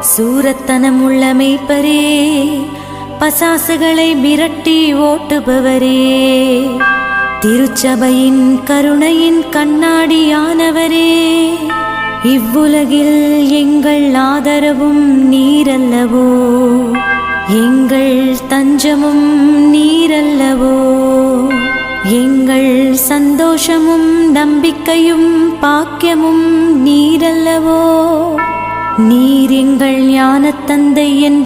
சூரத்தனம் உள்ளமைப்பரே மெய்ப்பரே பசாசுகளை மிரட்டி ஓட்டுபவரே. திருச்சபையின் கருணையின் கண்ணாடியானவரே. இவ்வுலகில் எங்கள் ஆதரவும் நீரல்லவோ? எங்கள் தஞ்சமும் நீரல்லவோ? எங்கள் சந்தோஷமும் நம்பிக்கையும் பாக்கியமும் நீரல்லவோ? நீர் எங்கள் ஞான தந்தை என்